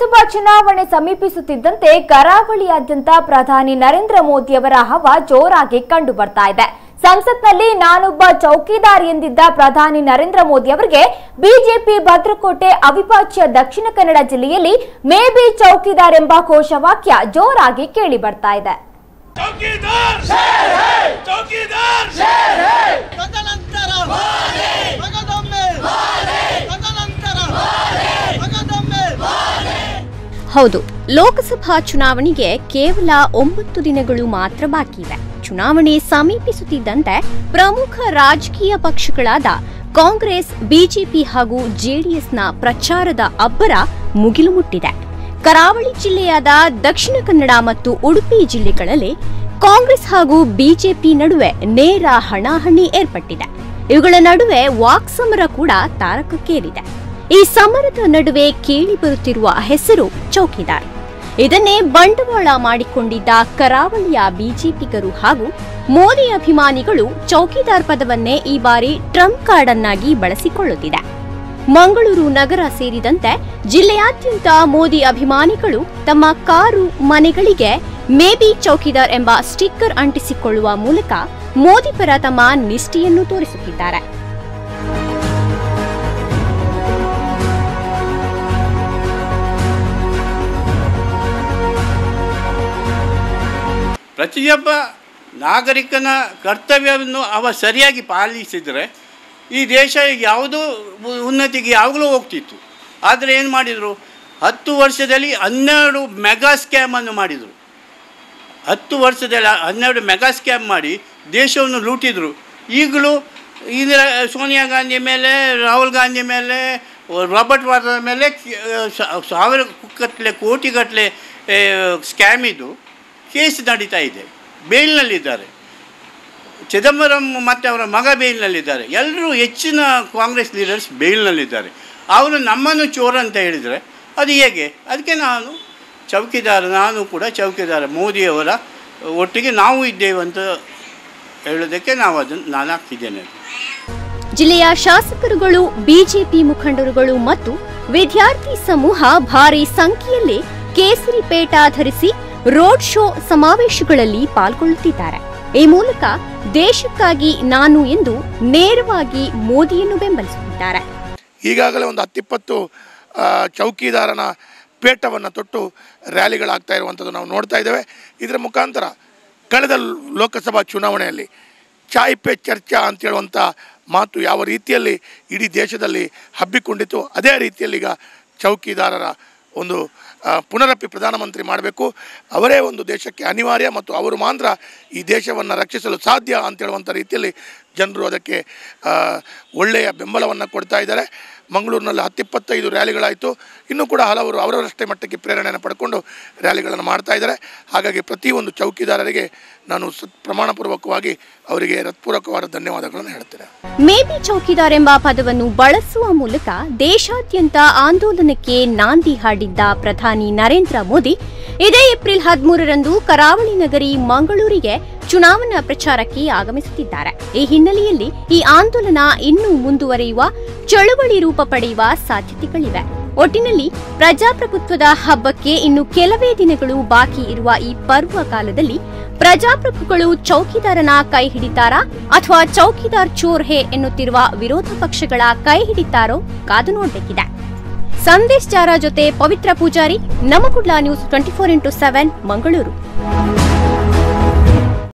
ಲೋಕಸಭಾ ಚುನಾವಣೆ ಸಮೀಪಿಸುತ್ತಿದ್ದಂತೆ ಕರಾವಳಿಯಾದ್ಯಂತ ಪ್ರಧಾನಿ ನರೇಂದ್ರ ಮೋದಿಯವರ ಹವ ಜೋರಾಗಿ ಕಂಡು ಬರ್ತಾ ಇದೆ. ಸಂಸತ್ನಲ್ಲಿ ನಾನೊಬ್ಬ ಚೌಕಿದಾರ್ ಎಂದಿದ್ದ ಪ್ರಧಾನಿ ನರೇಂದ್ರ ಮೋದಿ ಅವರಿಗೆ ಬಿಜೆಪಿ ಭದ್ರಕೋಟೆ ಅವಿಭಾಜ್ಯ ದಕ್ಷಿಣ ಕನ್ನಡ ಜಿಲ್ಲೆಯಲ್ಲಿ ಮೇ ಬಿ ಚೌಕಿದಾರ್ ಎಂಬ ಘೋಷವಾಕ್ಯ ಜೋರಾಗಿ ಕೇಳಿ ಬರ್ತಾ ಇದೆ ಹೌದು, ಲೋಕಸಭಾ ಚುನಾವಣೆಗೆ ಕೇವಲ ಒಂಬತ್ತು ದಿನಗಳು ಮಾತ್ರ ಬಾಕಿ ಇವೆ. ಚುನಾವಣೆ ಸಮೀಪಿಸುತ್ತಿದ್ದಂತೆ ಪ್ರಮುಖ ರಾಜಕೀಯ ಪಕ್ಷಗಳಾದ ಕಾಂಗ್ರೆಸ್, ಬಿಜೆಪಿ ಹಾಗೂ ಜೆಡಿಎಸ್ನ ಪ್ರಚಾರದ ಅಬ್ಬರ ಮುಗಿಲು ಮುಟ್ಟಿದೆ. ಕರಾವಳಿ ಜಿಲ್ಲೆಯಾದ ದಕ್ಷಿಣ ಕನ್ನಡ ಮತ್ತು ಉಡುಪಿ ಜಿಲ್ಲೆಗಳಲ್ಲಿ ಕಾಂಗ್ರೆಸ್ ಹಾಗೂ ಬಿಜೆಪಿ ನಡುವೆ ನೇರ ಹಣಾಹಣಿ ಏರ್ಪಟ್ಟಿದೆ. ಇವುಗಳ ನಡುವೆ ವಾಕ್ಸಮರ ಕೂಡ ತಾರಕಕ್ಕೇರಿದೆ. ಈ ಸಮರದ ನಡುವೆ ಕೇಳಿ ಬರುತ್ತಿರುವ ಹೆಸರು ಚೌಕಿದಾರ್. ಇದನ್ನೇ ಬಂಡವಾಳ ಮಾಡಿಕೊಂಡಿದ್ದ ಕರಾವಳಿಯ ಬಿಜೆಪಿಗರು ಹಾಗೂ ಮೋದಿ ಅಭಿಮಾನಿಗಳು ಚೌಕಿದಾರ್ ಪದವನ್ನೇ ಈ ಬಾರಿ ಟ್ರಂಪ್ ಕಾರ್ಡ್ ಅನ್ನಾಗಿ ಬಳಸಿಕೊಳ್ಳುತ್ತಿದೆ. ಮಂಗಳೂರು ನಗರ ಸೇರಿದಂತೆ ಜಿಲ್ಲೆಯಾದ್ಯಂತ ಮೋದಿ ಅಭಿಮಾನಿಗಳು ತಮ್ಮ ಕಾರು ಮನೆಗಳಿಗೆ ಮೇಬಿ ಚೌಕಿದಾರ್ ಎಂಬ ಸ್ಟಿಕ್ಕರ್ ಅಂಟಿಸಿಕೊಳ್ಳುವ ಮೂಲಕ ಮೋದಿ ಪರ ತಮ್ಮ ನಿಷ್ಠೆಯನ್ನು ತೋರಿಸುತ್ತಿದ್ದಾರೆ. ಪ್ರತಿಯೊಬ್ಬ ನಾಗರಿಕನ ಕರ್ತವ್ಯವನ್ನು ಅವ ಸರಿಯಾಗಿ ಪಾಲಿಸಿದರೆ ಈ ದೇಶ ಯಾವುದೂ ಉನ್ನತಿಗೆ ಯಾವಾಗಲೂ ಹೋಗ್ತಿತ್ತು. ಆದರೆ ಏನು ಮಾಡಿದರು? ಹತ್ತು ವರ್ಷದಲ್ಲಿ ಹನ್ನೆರಡು ಮೆಗಾ ಸ್ಕ್ಯಾಮನ್ನು ಮಾಡಿದರು. ಹತ್ತು ವರ್ಷದಲ್ಲಿ ಹನ್ನೆರಡು ಮೆಗಾ ಸ್ಕ್ಯಾಮ್ ಮಾಡಿ ದೇಶವನ್ನು ಲೂಟಿದರು. ಈಗಲೂ ಇಂದಿರಾ ಸೋನಿಯಾ ಗಾಂಧಿ ಮೇಲೆ, ರಾಹುಲ್ ಗಾಂಧಿ ಮೇಲೆ, ರಾಬರ್ಟ್ ವಾದ್ರಾ ಮೇಲೆ ಸಾವಿರ ಕತ್ಲೆ ಕೋಟಿಗಟ್ಟಲೆ ಸ್ಕ್ಯಾಮ್ ಇದು ಕೇಸ್ ನಡೀತಾ ಇದೆ. ಬೇಲ್ನಲ್ಲಿದ್ದಾರೆ ಚಿದಂಬರಂ ಮತ್ತು ಅವರ ಮಗ ಬೇಲ್ನಲ್ಲಿದ್ದಾರೆ ಎಲ್ಲರೂ ಹೆಚ್ಚಿನ ಕಾಂಗ್ರೆಸ್ ಲೀಡರ್ಸ್ ಬೇಲ್ನಲ್ಲಿದ್ದಾರೆ ಅವರು ನಮ್ಮನ್ನು ಚೋರ ಅಂತ ಹೇಳಿದರೆ ಅದು ಹೇಗೆ? ಅದಕ್ಕೆ ನಾನು ಚೌಕಿದಾರ, ನಾನು ಕೂಡ ಚೌಕಿದಾರ. ಮೋದಿಯವರ ಒಟ್ಟಿಗೆ ನಾವು ಇದ್ದೇವೆ ಅಂತ ಹೇಳೋದಕ್ಕೆ ನಾವು ಅದನ್ನು ನಾನು ಹಾಕಿದ್ದೇನೆ. ಜಿಲ್ಲೆಯ ಶಾಸಕರುಗಳು, ಬಿಜೆಪಿ ಮುಖಂಡರುಗಳು ಮತ್ತು ವಿದ್ಯಾರ್ಥಿ ಸಮೂಹ ಭಾರಿ ಸಂಖ್ಯೆಯಲ್ಲಿ ಕೇಸರಿ ಪೇಟ ಧರಿಸಿ ರೋಡ್ ಶೋ ಸಮಾವೇಶಗಳಲ್ಲಿ ಪಾಲ್ಗೊಳ್ಳುತ್ತಿದ್ದಾರೆ. ಈ ಮೂಲಕ ದೇಶಕ್ಕಾಗಿ ನಾನು ಎಂದು ನೇರವಾಗಿ ಮೋದಿಯನ್ನು ಬೆಂಬಲಿಸುತ್ತಿದ್ದಾರೆ. ಈಗಾಗಲೇ ಒಂದು ಹತ್ತಿಪ್ಪತ್ತು ಚೌಕಿದಾರನ ಪೇಟವನ್ನು ತೊಟ್ಟು ರ್ಯಾಲಿಗಳಾಗ್ತಾ ಇರುವಂಥದ್ದು ನಾವು ನೋಡ್ತಾ ಇದ್ದೇವೆ. ಇದರ ಮುಖಾಂತರ ಕಳೆದ ಲೋಕಸಭಾ ಚುನಾವಣೆಯಲ್ಲಿ ಚಾಯ್ ಪೆ ಚರ್ಚಾ ಅಂತ ಹೇಳುವಂಥ ಮಾತು ಯಾವ ರೀತಿಯಲ್ಲಿ ಇಡೀ ದೇಶದಲ್ಲಿ ಹಬ್ಬಿಕೊಂಡಿತ್ತು, ಅದೇ ರೀತಿಯಲ್ಲಿ ಈಗ ಚೌಕಿದಾರರ ಒಂದು ಪುನರಪ್ಪಿ ಪುನರಪಿ ಪ್ರಧಾನಮಂತ್ರಿ ಮಾಡಬೇಕು. ಅವರೇ ಒಂದು ದೇಶಕ್ಕೆ ಅನಿವಾರ್ಯ ಮತ್ತು ಅವರು ಮಾತ್ರ ಈ ದೇಶವನ್ನು ರಕ್ಷಿಸಲು ಸಾಧ್ಯ ಅಂತ ಹೇಳುವಂಥ ರೀತಿಯಲ್ಲಿ ಜನರು ಅದಕ್ಕೆ ಒಳ್ಳೆಯ ಬೆಂಬಲವನ್ನು ಕೊಡ್ತಾ ಇದ್ದಾರೆ. ಮಂಗಳೂರಿನಲ್ಲಿ ಹತ್ತಿಪ್ಪತ್ತೈದು ರ್ಯಾಲಿಗಳಾಯಿತು. ಇನ್ನೂ ಕೂಡ ಹಲವರು ಅವರವರಷ್ಟೇ ಮಟ್ಟಕ್ಕೆ ಪ್ರೇರಣೆಯನ್ನು ಪಡ್ಕೊಂಡು ರ್ಯಾಲಿಗಳನ್ನು ಮಾಡ್ತಾ ಇದ್ದಾರೆ. ಹಾಗಾಗಿ ಪ್ರತಿಯೊಂದು ಚೌಕಿದಾರರಿಗೆ ನಾನು ಪ್ರಮಾಣಪೂರ್ವಕವಾಗಿ ಅವರಿಗೆ ಹೃತ್ಪೂರ್ವಕವಾದ ಧನ್ಯವಾದಗಳನ್ನು ಹೇಳ್ತೇನೆ ಮೇಬಿ ಚೌಕಿದಾರ್ ಎಂಬ ಪದವನ್ನು ಬಳಸುವ ಮೂಲಕ ದೇಶಾದ್ಯಂತ ಆಂದೋಲನಕ್ಕೆ ನಾಂದಿ ಹಾಡಿದ್ದ ಪ್ರಧಾನಿ ನರೇಂದ್ರ ಮೋದಿ ಇದೇ ಏಪ್ರಿಲ್ ಹದಿಮೂರರಂದು ಕರಾವಳಿ ನಗರಿ ಮಂಗಳೂರಿಗೆ ಚುನಾವಣಾ ಪ್ರಚಾರಕ್ಕೆ ಆಗಮಿಸುತ್ತಿದ್ದಾರೆ. ಈ ಹಿನ್ನೆಲೆಯಲ್ಲಿ ಈ ಆಂದೋಲನ ಇನ್ನೂ ಮುಂದುವರಿಯುವ, ಚಳುವಳಿ ರೂಪ ಪಡೆಯುವ ಸಾಧ್ಯತೆಗಳಿವೆ. ಒಟ್ಟಿನಲ್ಲಿ ಪ್ರಜಾಪ್ರಭುತ್ವದ ಹಬ್ಬಕ್ಕೆ ಇನ್ನು ಕೆಲವೇ ದಿನಗಳು ಬಾಕಿ ಇರುವ ಈ ಪರ್ವ ಕಾಲದಲ್ಲಿ ಪ್ರಜಾಪ್ರಭುಗಳು ಚೌಕಿದಾರನ ಕೈ ಹಿಡಿತಾರಾ ಅಥವಾ ಚೌಕಿದಾರ್ ಚೋರ್ ಹೇ ಎನ್ನುತ್ತಿರುವ ವಿರೋಧ ಪಕ್ಷಗಳ ಕೈ ಹಿಡಿತಾರೋ ಕಾದು ನೋಡಬೇಕಿದೆ. ಸಂದೇಶ್ ಜಾರ ಜೊತೆ Pavitra Poojary, ನಮಗುಡ್ಲಾ news twenty four into seven, Mangaluru.